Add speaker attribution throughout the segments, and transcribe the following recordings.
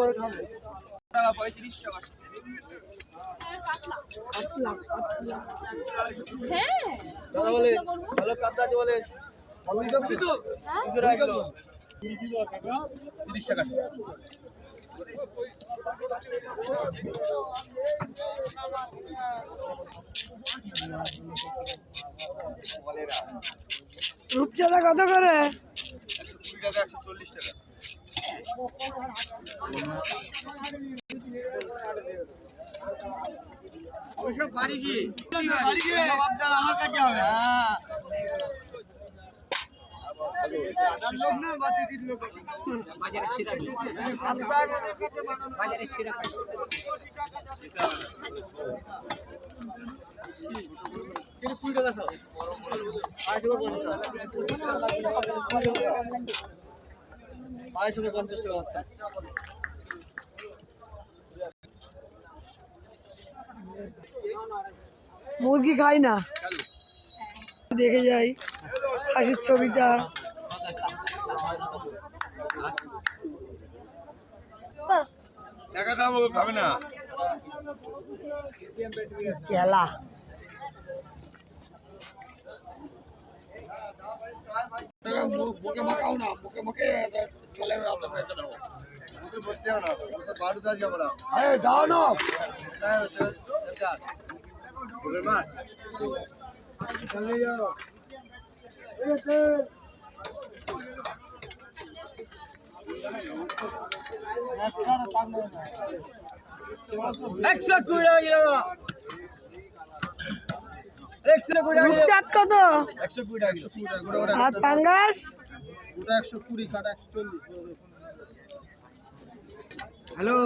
Speaker 1: Rate হবে
Speaker 2: টাকা পঁয়ত্রিশ টাকা দাদা বলে ভালো কাঁচা আছে বলে তিরিশ টাকা
Speaker 1: রূপচাঁদা কত করে?
Speaker 2: একশো কুড়ি টাকা টাকা।
Speaker 1: মুরগি খাই না। দেখে যাই। খাসির ছবিটা।
Speaker 2: দেখা খাব খাবে না।
Speaker 1: চেলা
Speaker 2: मुके मकाओ ना मुके मके चले में आप में करो मुके मते ना उसे बारू दाज बड़ा अरे डाल ना सरकार धन्यवाद चले जाओ नमस्कार तांगो ना नेक्स्ट कुड़ा गया
Speaker 1: রূপচাঁদ কত? আর পাঙ্গাস?
Speaker 2: হ্যালো।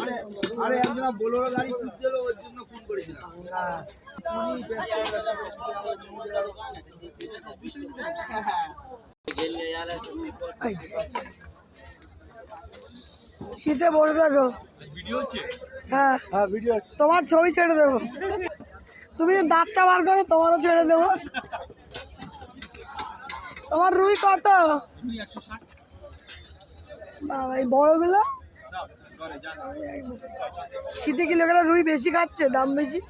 Speaker 2: আরে আরে একজন বোলোরো গাড়ি খুঁজছিল ওর জন্য ফোন করেছিলাম।
Speaker 1: পাঙ্গাস। এই যে, এই যে। শীতে পড়ে থাকো। হ্যাঁ।
Speaker 2: হ্যাঁ ভিডিও
Speaker 1: তোমার ছবি ছেড়ে দেবো। তুমি দাঁতটা বার করো তোমারও ছেড়ে দেবো। তোমার রুই কত? বাবা এই বড়গুলো? শীতে কি লোকেরা রুই বেশি খাচ্ছে দাম বেশি?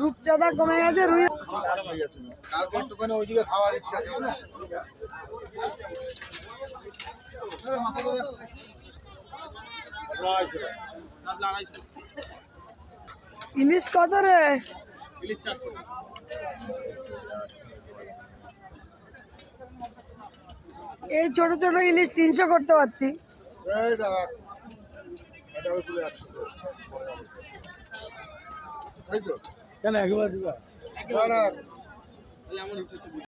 Speaker 1: রূপচাঁদা কমে গেছে রুই
Speaker 2: কালকে খাওয়ার ইচ্ছা আছে না?
Speaker 1: ইলিশ কত রে? এই ছোট ছোট ইলিশ তিনশো করতে পারতি।
Speaker 3: কেন একবার দিবা?
Speaker 2: না না